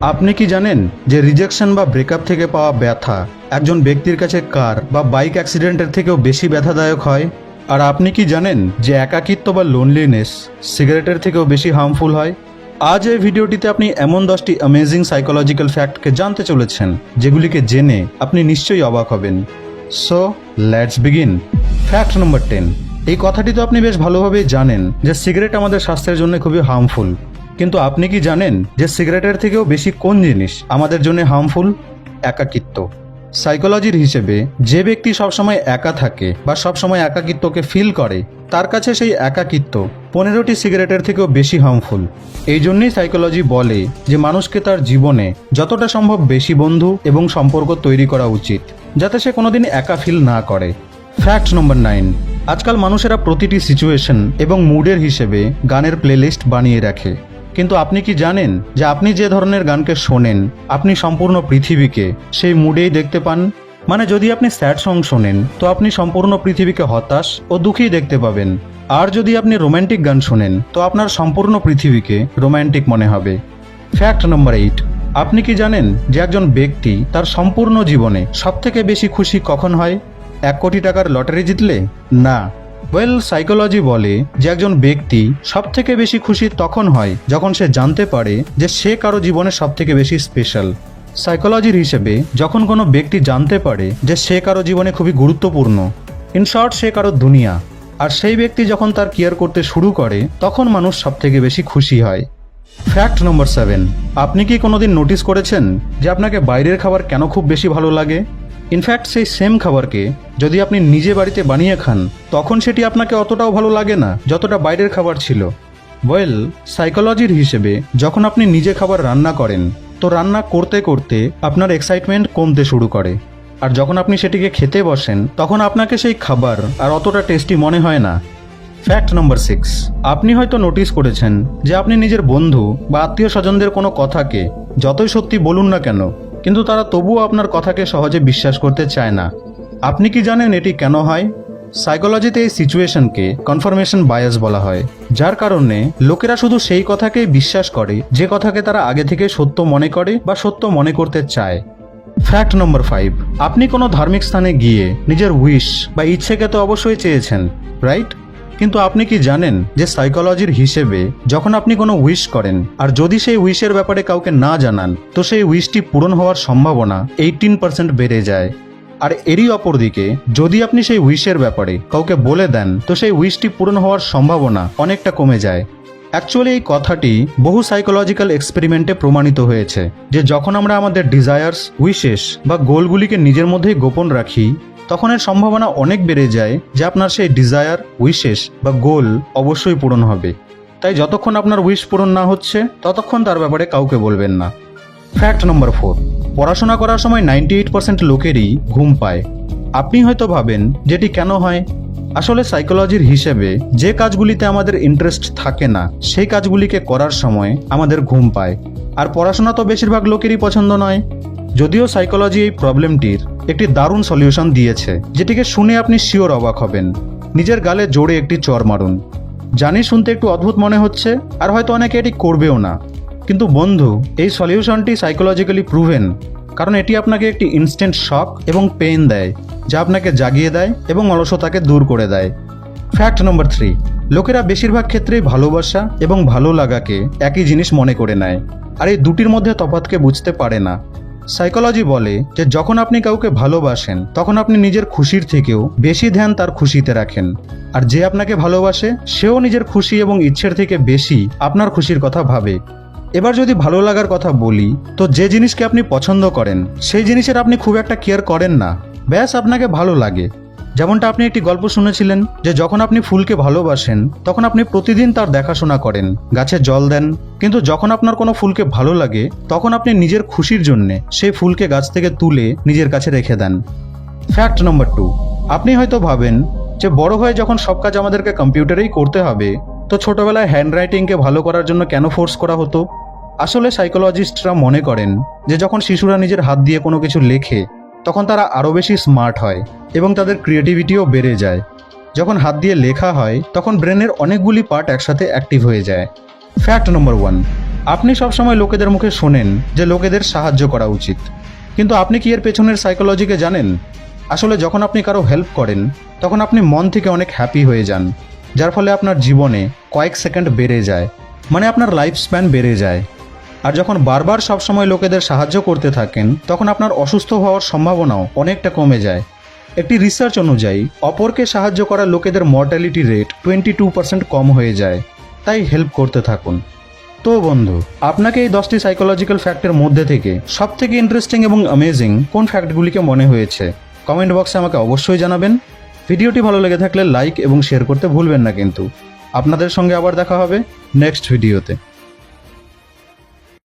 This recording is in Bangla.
আপনি কি জানেন যে রিজেকশন বা ব্রেকআপ থেকে পাওয়া ব্যথা একজন ব্যক্তির কাছে কার বা বাইক অ্যাক্সিডেন্টের থেকেও বেশি ব্যথাদায়ক হয়? আর আপনি কি জানেন যে একাকিত্ব বা লোনলিনেস সিগারেটের থেকেও বেশি হার্মফুল হয়? আজ এই ভিডিওটিতে আপনি এমন দশটি অ্যামেজিং সাইকোলজিক্যাল ফ্যাক্টকে জানতে চলেছেন, যেগুলিকে জেনে আপনি নিশ্চয়ই অবাক হবেন। So let's begin fact number ten এই কথাটি তো আপনি বেশ ভালোভাবেই জানেন যে সিগারেট আমাদের স্বাস্থ্যের জন্য খুবই হার্মফুল কিন্তু আপনি কি জানেন যে সিগারেটের থেকেও বেশি কোন জিনিস আমাদের জন্য হার্মফুল একাকিত্ব। সাইকোলজির হিসেবে যে ব্যক্তি সবসময় একা থাকে বা সবসময় একাকিত্বকে ফিল করে, তার কাছে সেই একাকিত্ব পনেরোটি সিগারেটের থেকেও বেশি হার্মফুল এই জন্যই সাইকোলজি বলে যে মানুষকে তার জীবনে যতটা সম্ভব বেশি বন্ধু এবং সম্পর্ক তৈরি করা উচিত, যাতে সে কোনোদিন একা ফিল না করে। ফ্যাক্ট নম্বর নাইন আজকাল মানুষেরা প্রতিটি সিচুয়েশন এবং মুডের হিসেবে গানের প্লেলিস্ট বানিয়ে রাখে। কিন্তু আপনি কি জানেন যে আপনি যে ধরনের গানকে শোনেন, আপনি সম্পূর্ণ পৃথিবীকে সেই মুডেই দেখতে পান? মানে যদি আপনি স্যাড সং শোনেন, তো আপনি সম্পূর্ণ পৃথিবীকে হতাশ ও দুঃখী দেখতে পাবেন। আর যদি আপনি রোম্যান্টিক গান শোনেন, তো আপনার সম্পূর্ণ পৃথিবীকে রোম্যান্টিক মনে হবে। Fact number eight. আপনি কি জানেন যে একজন ব্যক্তি তার সম্পূর্ণ জীবনে সবথেকে বেশি খুশি কখন হয়? এক কোটি টাকার লটারি জিতলে? না। ওয়েল সাইকোলজি বলে যে একজন ব্যক্তি সব থেকে বেশি খুশি তখন হয় যখন সে জানতে পারে যে সে কারও জীবনে সব থেকে বেশি স্পেশাল সাইকোলজির হিসেবে যখন কোনো ব্যক্তি জানতে পারে যে সে কারও জীবনে খুবই গুরুত্বপূর্ণ ইন শর্ট সে কারও দুনিয়া। আর সেই ব্যক্তি যখন তার কেয়ার করতে শুরু করে, তখন মানুষ সব থেকে বেশি খুশি হয়। ফ্যাক্ট নম্বর সেভেন আপনি কি কোনোদিন নোটিস করেছেন যে আপনাকে বাইরের খাবার কেন খুব বেশি ভালো লাগে? ইনফ্যাক্ট সেই সেম খাবারকে যদি আপনি নিজে বাড়িতে বানিয়ে খান, তখন সেটি আপনাকে অতটাও ভালো লাগে না, যতটা বাইরের খাবার ছিল। ওয়েল সাইকোলজির হিসেবে, যখন আপনি নিজে খাবার রান্না করেন, তো রান্না করতে করতে আপনার এক্সাইটমেন্ট কমতে শুরু করে। আর যখন আপনি সেটিকে খেতে বসেন, তখন আপনাকে সেই খাবার আর অতটা টেস্টি মনে হয় না। ফ্যাক্ট নম্বর সিক্স আপনি হয়তো নোটিস করেছেন যে আপনি নিজের বন্ধু বা আত্মীয় স্বজনদের কোনো কথাকে, যতই সত্যি বলুন না কেন কিন্তু তারা তবুও আপনার কথাকে সহজে বিশ্বাস করতে চায় না। আপনি কি জানেন এটি কেন হয়? সাইকোলজিতে এই সিচুয়েশনকে কনফার্মেশন বায়াস বলা হয়, যার কারণে লোকেরা শুধু সেই কথাকেই বিশ্বাস করে, যে কথাকে তারা আগে থেকে সত্য মনে করে বা সত্য মনে করতে চায়। ফ্যাক্ট নম্বর ফাইভ আপনি কোনো ধার্মিক স্থানে গিয়ে নিজের উইশ বা ইচ্ছেকে তো অবশ্যই চেয়েছেন রাইট কিন্তু আপনি কি জানেন যে সাইকোলজির হিসেবে যখন আপনি কোনো উইশ করেন, আর যদি সেই উইশের ব্যাপারে কাউকে না জানান, তো সেই উইশটি পূরণ হওয়ার সম্ভাবনা এইটিন পার্সেন্ট বেড়ে যায়। আর এরই অপরদিকে, যদি আপনি সেই উইশের ব্যাপারে কাউকে বলে দেন, তো সেই উইশটি পূরণ হওয়ার সম্ভাবনা অনেকটা কমে যায়। অ্যাকচুয়ালি এই কথাটি বহু সাইকোলজিক্যাল এক্সপেরিমেন্টে প্রমাণিত হয়েছে যে যখন আমরা আমাদের ডিজায়ার্স উইশেস বা গোলগুলিকে নিজের মধ্যেই গোপন রাখি তখন এর সম্ভাবনা অনেক বেড়ে যায় যে আপনার সেই ডিজায়ার উইশেস বা গোল অবশ্যই পূরণ হবে। তাই যতক্ষণ আপনার উইশ পূরণ না হচ্ছে, ততক্ষণ তার ব্যাপারে কাউকে বলবেন না। ফ্যাক্ট নম্বর ফোর পড়াশোনা করার সময় নাইনটি এইট পার্সেন্ট লোকেরই ঘুম পায়। আপনি হয়তো ভাবেন, যেটি কেন হয়? আসলে সাইকোলজির হিসেবে যে কাজগুলিতে আমাদের ইন্টারেস্ট থাকে না, সেই কাজগুলিকে করার সময় আমাদের ঘুম পায়। আর পড়াশোনা তো বেশিরভাগ লোকেরই পছন্দ নয়। যদিও সাইকোলজি এই প্রবলেমটির একটি দারুণ সলিউশন দিয়েছে, যেটিকে শুনে আপনি শিওর অবাক হবেন। নিজের গালে জোরে একটি চর মারুন। জানি শুনতে একটু অদ্ভুত মনে হচ্ছে, আর হয়তো অনেকে এটি করবেও না। কিন্তু বন্ধু, এই সলিউশনটি সাইকোলজিক্যালি প্রুভেন কারণ এটি আপনাকে একটি ইনস্ট্যান্ট শক এবং পেন দেয়, যা আপনাকে জাগিয়ে দেয় এবং অলসতাকে দূর করে দেয়। ফ্যাক্ট নম্বর থ্রি লোকেরা বেশিরভাগ ক্ষেত্রেই ভালোবাসা এবং ভালো লাগাকে একই জিনিস মনে করে নেয়, আর এই দুটির মধ্যে তফাৎকে বুঝতে পারে না। সাইকোলজি বলে যে, যখন আপনি কাউকে ভালোবাসেন, তখন আপনি নিজের খুশির থেকেও বেশি ধ্যান তার খুশিতে রাখেন। আর যে আপনাকে ভালোবাসে, সেও নিজের খুশি এবং ইচ্ছের থেকে বেশি আপনার খুশির কথা ভাবে। এবার যদি ভালো লাগার কথা বলি, তো যে জিনিসকে আপনি পছন্দ করেন, সেই জিনিসের আপনি খুব একটা কেয়ার করেন না। ব্যাস, আপনাকে ভালো লাগে। যেমনটা আপনি একটি গল্প শুনেছিলেন যে যখন আপনি ফুলকে ভালোবাসেন, তখন আপনি প্রতিদিন তার দেখাশোনা করেন, গাছে জল দেন। কিন্তু যখন আপনার কোনো ফুলকে ভালো লাগে, তখন আপনি নিজের খুশির জন্যে সেই ফুলকে গাছ থেকে তুলে নিজের কাছে রেখে দেন। ফ্যাক্ট নম্বর টু আপনি হয়তো ভাবেন যে বড় হয়ে যখন সব কাজ আমাদেরকে কম্পিউটারেই করতে হবে, তো ছোটবেলায় হ্যান্ডরাইটিংকে ভালো করার জন্য কেন ফোর্স করা হতো? আসলে সাইকোলজিস্টরা মনে করেন যে যখন শিশুরা নিজের হাত দিয়ে কোনো কিছু লেখে তখন তারা আরও বেশি স্মার্ট হয় এবং তাদের ক্রিয়েটিভিটিও বেড়ে যায়। যখন হাত দিয়ে লেখা হয়, তখন ব্রেনের অনেকগুলি পার্ট একসাথে অ্যাক্টিভ হয়ে যায়। ফ্যাক্ট নম্বর ওয়ান, আপনি সবসময় লোকেদের মুখে শোনেন যে লোকেদের সাহায্য করা উচিত। কিন্তু আপনি কি এর পেছনের সাইকোলজিকে জানেন? আসলে যখন আপনি কারও হেল্প করেন, তখন আপনি মন থেকে অনেক হ্যাপি হয়ে যান, যার ফলে আপনার জীবনে কয়েক সেকেন্ড বেড়ে যায় মানে আপনার লাইফ স্প্যান বেড়ে যায়। আর যখন বারবার সবসময় লোকেদের সাহায্য করতে থাকেন, তখন আপনার অসুস্থ হওয়ার সম্ভাবনাও অনেকটা কমে যায়। একটি রিসার্চ অনুযায়ী, অপরকে সাহায্য করা লোকেদের mortality rate twenty two percent কম হয়ে যায়। তাই হেল্প করতে থাকুন। তো বন্ধু, আপনাকে এই দশটি সাইকোলজিক্যাল ফ্যাক্টের মধ্যে থেকে সব থেকে ইন্টারেস্টিং এবং অ্যামেজিং কোন ফ্যাক্টগুলিকে মনে হয়েছে কমেন্ট বক্সে আমাকে অবশ্যই জানাবেন। ভিডিওটি ভালো লেগে থাকলে লাইক এবং শেয়ার করতে ভুলবেন না কিন্তু। আপনাদের সঙ্গে আবার দেখা হবে নেক্সট ভিডিওতে